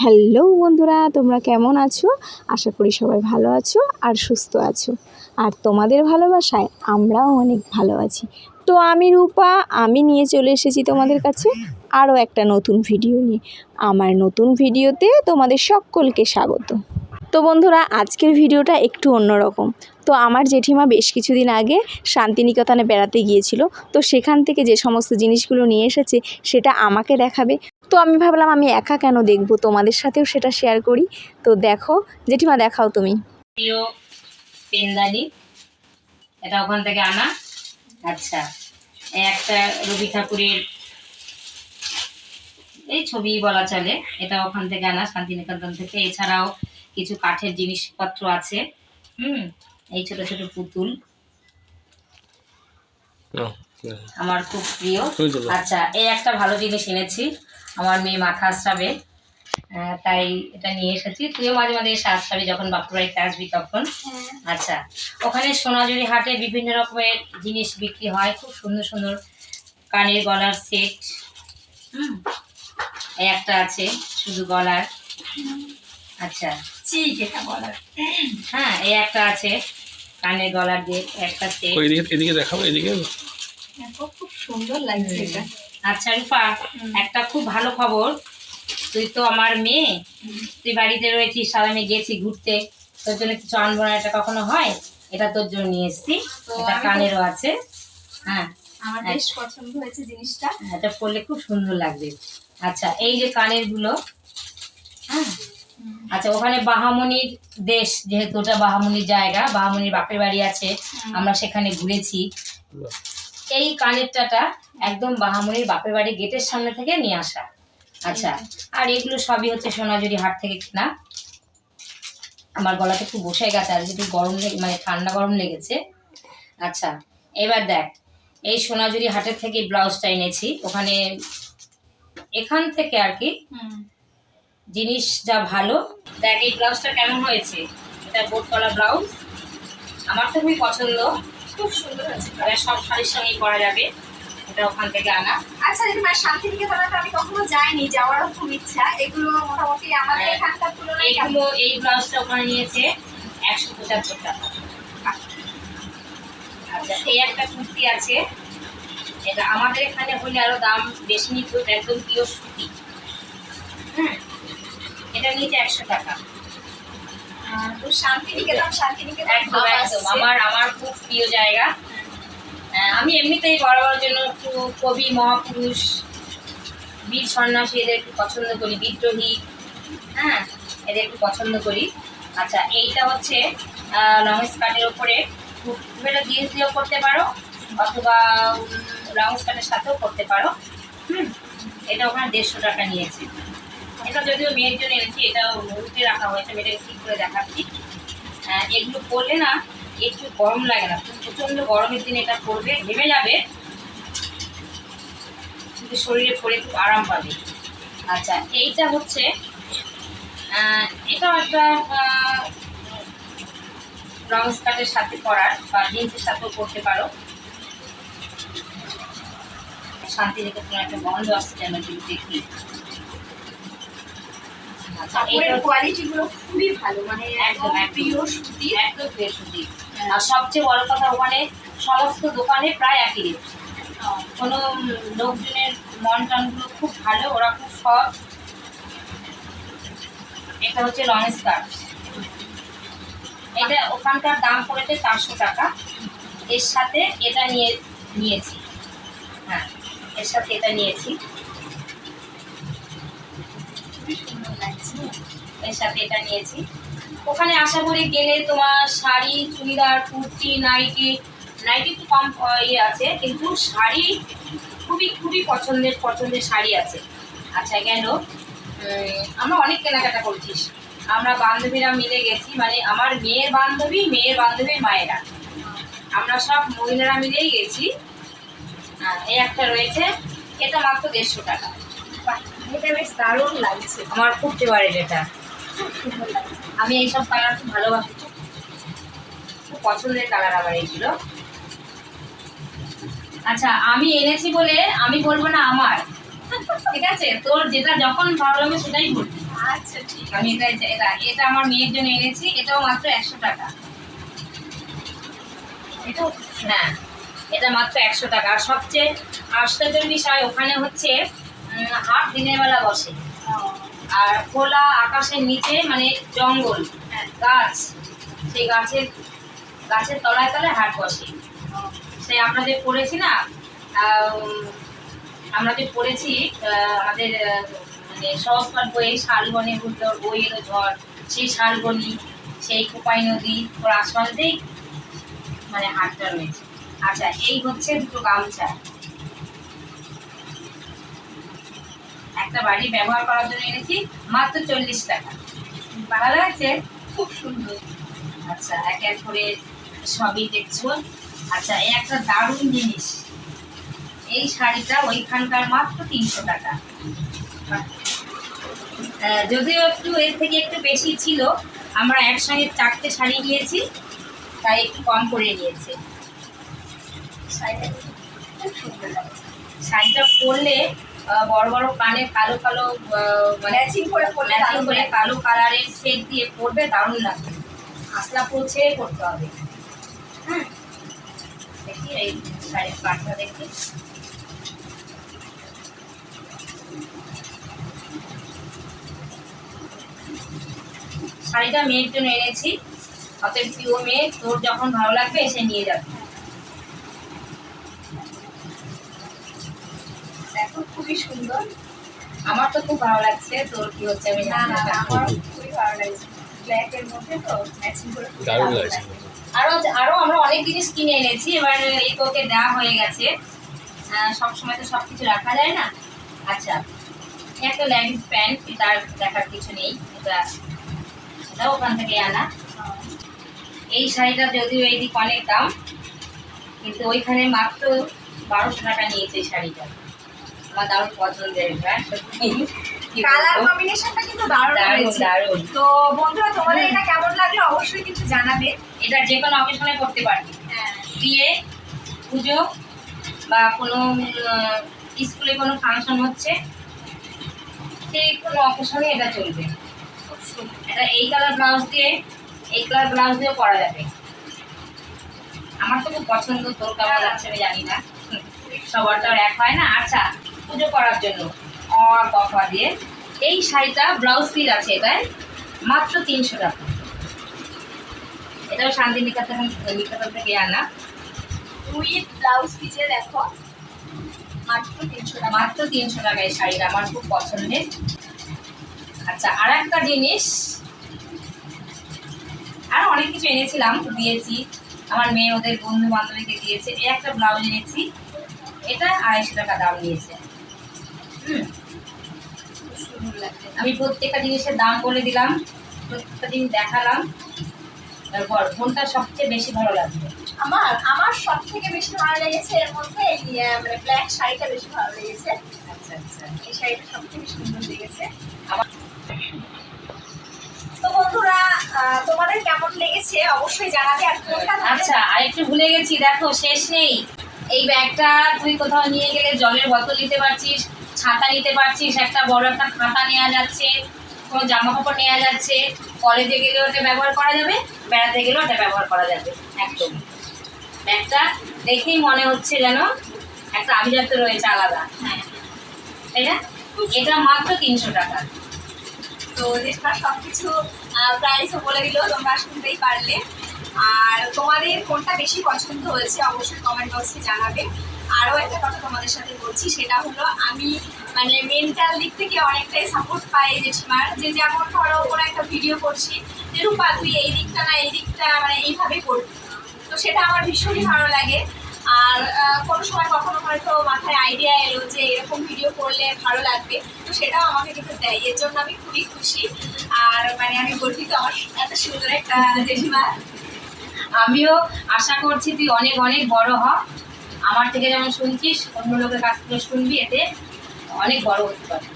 Hello বন্ধুরা, তোমরা কেমন আছো? আশা করি সবাই ভালো আছো আর সুস্থ আছো। আর তোমাদের ভালোবাসায় আমরাও অনেক ভালো আছি। তো আমি রূপা, আমি নিয়ে চলে এসেছি তোমাদের কাছে আরও একটা নতুন ভিডিও নিয়ে। আমার নতুন ভিডিওতে তোমাদের সকলকে স্বাগত। তো বন্ধুরা, আজকের ভিডিওটা একটু অন্যরকম। তো আমার জেঠিমা বেশ কিছুদিন আগে শান্তিনিকেতনে বেড়াতে গিয়েছিল। তো সেখান থেকে যে সমস্ত জিনিসগুলো নিয়ে এসেছে, সেটা আমাকে দেখাবে। তো আমি ভাবলাম আমি একা কেন দেখব? তোমাদের সাথেও সেটা শেয়ার করি। তো দেখো জেঠিমা দেখাও তুমি। প্রিয় পেনদানি এটা ওখান থেকে আনা। আচ্ছা এই একটা রবি ঠাকুরের এই ছবি বলা চলে। এটা ওখান থেকে আনা শান্তিনিকেতন থেকে। এছাড়াও কিছু কাঠের জিনিসপত্র আছে। হুম এই ছোট ছোট পুতুল। আমার খুব প্রিয়। আচ্ছা এই একটা ভালো জিনিস এনেছি। আমার মেয়ে মাথা আশ্রাবে তাই এটা নিয়ে এসেছি। তুইও মাঝে মাঝে এসে আশ্রাবি যখন বাপুর বাড়িতে আসবি তখন। আচ্ছা ওখানে সোনাঝুরি হাটে বিভিন্ন রকমের জিনিস বিক্রি হয়। খুব সুন্দর সুন্দর কানের গলার সেট। হুম এই একটা আছে শুধু গলার। আচ্ছা। এটা বলার হ্যাঁ এই একটা আছে কানের গলার দিয়ে একটা সেট। এদিকে এদিকে দেখাবো এদিকে। খুব সুন্দর লাগছে এটা। আচ্ছা রূপা একটা খুব ভালো খবর। তুই তো আমার মেয়ে। তুই বাড়িতে রয়েছিস সারা আমি গেছি ঘুরতে। তোর জন্য কিছু আনব না এটা কখনো হয়? এটা তোর জন্য নিয়ে এসছি। এটা কানেরও আছে। হ্যাঁ। আমার বেশ পছন্দ হয়েছে জিনিসটা। এটা পরলে খুব সুন্দর লাগবে। আচ্ছা এই যে কানেরগুলো হ্যাঁ আচ্ছা ওখানে বাহামনির দেশ যেহেতু ওটা বাহামনির জায়গা বাহামনির বাপের বাড়ি আছে। আমরা সেখানে ঘুরেছি। এই কানেরটাটা একদম বাহামনির বাপের বাড়ি গেটের সামনে থেকে নিয়ে আসা। আচ্ছা আর এগুলো সবই হচ্ছে সোনাঝুরি হাট থেকে কেনা। আমার গলাতে একটু বসে গেছে আর একটু গরম মানে ঠান্ডা গরম লেগেছে। আচ্ছা এবার দেখ এই সোনাঝুরি হাটের থেকে ব্লাউজটা এনেছি। ওখানে এখান থেকে আর কি জিনিস যা ভালো দেখ এই ব্লাউজটা কেমন হয়েছে? এটা বোটকলা ব্লাউজ। আমার তো খুবই পছন্দ। খুব সুন্দর হয়েছে এটা সব শাড়ির সঙ্গেই পরা যাবে। এটা ওখান থেকে আনা। আচ্ছা দিদিমা শান্তিনিকেতনে তো আমি কখনো যাইনি যাওয়ারও খুব ইচ্ছা। এগুলো মোটামুটি আমাদের হ্যাঁ। এখানকার তুলনায়? এই ব্লাউজটা ওখানে নিয়েছে একশো পঁচাত্তর টাকা। আচ্ছা এই একটা কুর্তি আছে। এটা আমাদের এখানে হলে আরও দাম বেশি নিত একদম পিওর সুতি। হ্যাঁ এটা নিয়েছে একশো টাকা। তো শান্তিনিকেতন শান্তিনিকেতন একদম একদম। আমার আমার খুব প্রিয় জায়গা। আমি এমনিতেই বরাবর জন্য একটু কবি মহাপুরুষ বীর সন্ন্যাসী এদের একটু পছন্দ করি বিদ্রোহী হ্যাঁ এদের একটু পছন্দ করি। আচ্ছা এইটা হচ্ছে লং স্কার্টের ওপরে। একটা জিন্স দিয়েও করতে পারো অথবা লং স্কার্টের সাথেও করতে পারো। হুম এটা ওখানে দেড়শো টাকা নিয়েছে। এটা যদিও মেয়ের জন্য এনেছি, এটা উল্টে রাখা হয়েছে মেয়েটাকে ঠিক করে দেখাচ্ছি। এগুলো করলে না একটু গরম লাগে না প্রচণ্ড গরমের দিনে এটা করবে ঘেমে যাবে। কিন্তু শরীরে পরে খুব আরাম পাবে। আচ্ছা এইটা হচ্ছে এটাও একটা লং স্কার্টের সাথে পরার বা জিন্সের সাথেও পরতে পারো। শান্তিনিকেতন একটা বন্ধ আসছে যেন দেখি। কাপড়ের এইটা কোয়ালিটি গুলো খুবই ভালো মানে একদম একদম সুতি। একদম ফ্রেশ সুতি। আর সবচেয়ে বড় কথা ওখানে সমস্ত দোকানে প্রায় একই রেট কোনো লোকজনের মন টানগুলো খুব ভালো ওরা খুব সৎ। এটা হচ্ছে লং স্কার্ট এটা ওখানকার দাম পড়েছে চারশো টাকা। এর সাথে এটা নিয়ে নিয়েছি। হ্যাঁ এর সাথে এটা নিয়েছি। লাগছে এর সাথে এটা নিয়েছি। ওখানে আশা করি গেলে তোমার শাড়ি, চুড়িদার, কুর্তি, নাইটি নাইটি একটু কম ইয়ে আছে, কিন্তু শাড়ি খুবই খুবই পছন্দের পছন্দের শাড়ি আছে। আচ্ছা গেল। আমরা অনেক কেনাকাটা করছিস আমরা বান্ধবীরা মিলে গেছি মানে আমার মেয়ের বান্ধবী, মেয়ের বান্ধবীর মায়েরা। আমরা সব মহিলারা মিলেই গেছি। এই একটা রয়েছে, এটা মাত্র দেড়শো টাকা। এটা বেশ দারুণ লাগছে। আমার খুব ফেভারিট এটা। আমি এইসব কালার খুব ভালোবাসি। খুব পছন্দের কালার আবার এইগুলো। আচ্ছা আমি এনেছি বলে আমি বলব না আমার। ঠিক আছে? তোর যেটা যখন ভালো লাগবে সেটাই করবি আচ্ছা ঠিক আমি এটা এটা এটা আমার মেয়ের জন্য এনেছি। এটাও মাত্র একশো টাকা। এটাও হ্যাঁ এটা মাত্র একশো টাকা। আর সবচেয়ে আশ্চর্যের বিষয় ওখানে হচ্ছে হাট দিনের বেলা বসে। আর খোলা আকাশের নিচে মানে জঙ্গল হ্যাঁ, গাছ সেই গাছের গাছের তলায় তলায় হাট বসে। সেই আমরা যে পড়েছি না আমরা যে পড়েছি আমাদের মানে সহজপাঠ বইয়ে শালবনে ঘুরল বই এলো ঝড় সেই শালবনি সেই কোপাই নদী ওর আশপাশেই মানে হাটটা রয়েছে। আচ্ছা এই হচ্ছে দুটো গামছা। একটা বাড়ি ব্যবহার করার জন্য এনেছি, মাত্র চল্লিশ টাকা। ভালো লাগছে খুব সুন্দর। আচ্ছা এক এক করে সবই দেখছ। আচ্ছা এই একটা দারুণ জিনিস। এই শাড়িটা ওইখানকার মাত্র তিনশো টাকা। যদিও একটু এর থেকে একটু বেশি ছিল, আমরা একসঙ্গে চারটে শাড়ি নিয়েছি, তাই একটু কম করে নিয়েছি। শাড়িটা খুব সুন্দর লাগে শাড়িটা পরলে বড় বড় কানে কালো কালো মানে ম্যাচিং করে পরলে ম্যাচিং করে। কালো কালারের সেট দিয়ে পরবে দারুণ লাগবে। আসলা পৌঁছে করতে হবে। হ্যাঁ দেখি এই শাড়ির পাটটা দেখি। শাড়িটা মেয়ের জন্য এনেছি। অতএব প্রিয় মেয়ে তোর যখন ভালো লাগবে এসে নিয়ে যাবে দেখো খুবই সুন্দর। আমার তো খুব ভালো লাগছে। তোর কি হচ্ছে? আমি না। না আমার খুবই ভালো লাগছে। ব্ল্যাক এর মধ্যে তো ম্যাচিং করে দারুণ লাগছে। আরও আরও আমরা অনেক জিনিস কিনে এনেছি। এবার এই তোকে দেওয়া হয়ে গেছে। সব সময় তো সব কিছু রাখা যায় না। আচ্ছা একটা লেগিংস প্যান্ট তার দেখার কিছু নেই। এটা এটাও ওখান থেকে আনা। এই শাড়িটা যদিও এই দিক অনেক দাম কিন্তু ওইখানে মাত্র বারোশো টাকা নিয়েছে এই শাড়িটা। আমার দারুণ পছন্দের হ্যাঁ কালার কম্বিনেশনটা কিন্তু দারুণ হয়েছে তো বন্ধুরা তোমাদের এটা কেমন লাগল অবশ্যই কিন্তু জানাবে। এটা যে কোনো অকেশনে করতে পারবি। হ্যাঁ। বিয়ে পুজো বা কোনো স্কুলে কোনো ফাংশন হচ্ছে সেই কোনো অকেশনে এটা চলবে। এটা এই কালার ব্লাউজ দিয়ে এই কালার ব্লাউজ দিয়েও করা যাবে। আমার তো খুব পছন্দ তোর কেমন লাগছে আমি জানি না। সবার তো আর এক হয় না। আচ্ছা পুজো করার জন্য। অর কফা দিয়ে। এই শাড়িটা ব্লাউজ পিস আছে এটায় মাত্র তিনশো টাকা। এটাও শান্তিনিকেতন নিকেতন থেকে আনা উইথ ব্লাউজ পিসে দেখো মাত্র তিনশো টাকা। মাত্র তিনশো টাকা এই শাড়িটা আমার খুব পছন্দের। আচ্ছা আর একটা জিনিস। আর অনেক কিছু এনেছিলাম দিয়েছি। আমার মেয়ে ওদের বন্ধু বান্ধবীকে দিয়েছে এই একটা ব্লাউজ এনেছি। এটা আড়াইশো টাকা দাম নিয়েছে। সুন্দর লাগছে আমি প্রত্যেকটা জিনিসের দাম বলে দিলাম প্রত্যেকটা জিনিস দেখালাম তারপর কোনটা সবচেয়ে বেশি ভালো লাগবে আমার আমার সব থেকে বেশি ভালো লেগেছে এর মধ্যে মানে ব্ল্যাক শাড়িটা বেশি ভালো লেগেছে। আচ্ছা আচ্ছা। এই শাড়িটা সব থেকে সুন্দর লেগেছে। আমার তো বন্ধুরা তোমাদের কেমন লেগেছে অবশ্যই জানাবে আর কোনটা আচ্ছা আর একটু ভুলে গেছি দেখো শেষ নেই। এই ব্যাগটা তুই কোথাও নিয়ে গেলে জলের বোতল নিতে পারছিস ছাতা নিতে পারছিস একটা বড় একটা খাতা নেওয়া যাচ্ছে কোনো জামা কাপড় নেওয়া যাচ্ছে কলেজে গেলেও এটা ব্যবহার করা যাবে বেড়াতে গেলেও এটা ব্যবহার করা যাবে একদম। ব্যাগটা দেখেই মনে হচ্ছে যেন একটা আভিজাত্য রয়েছে আলাদা। হ্যাঁ। তাই না? এটা মাত্র তিনশো টাকা। তো রেশমা সব কিছু প্রাইসও বলে দিল তোমরা শুনতেই পারলে। আর তোমাদের কোনটা বেশি পছন্দ হয়েছে অবশ্যই কমেন্ট বক্সে জানাবে। আরও একটা কথা তোমাদের সাথে বলছি, সেটা হলো আমি মানে মেন্টাল দিক থেকে অনেকটাই সাপোর্ট পাই জেঠিমার। যে যেমন ধরো কোনো একটা ভিডিও করছি যে, রূপা, তুই এই দিকটা না, এই দিকটা মানে এইভাবে করবি। তো সেটা আমার ভীষণই ভালো লাগে। আর কোনো সময় কখনো হয়তো মাথায় আইডিয়া এলো যে, এরকম ভিডিও করলে ভালো লাগবে। তো সেটাও আমাকে কিন্তু দেয়। এর জন্য আমি খুবই খুশি। আর মানে আমি গর্বিত আমার এত সুন্দর একটা জেঠিমা। আমিও আশা করছি তুই অনেক অনেক বড় হ। আমার থেকে যেমন শুনছিস অন্য লোকের কাছ থেকে শুনবি এতে অনেক বড় হতে পারে।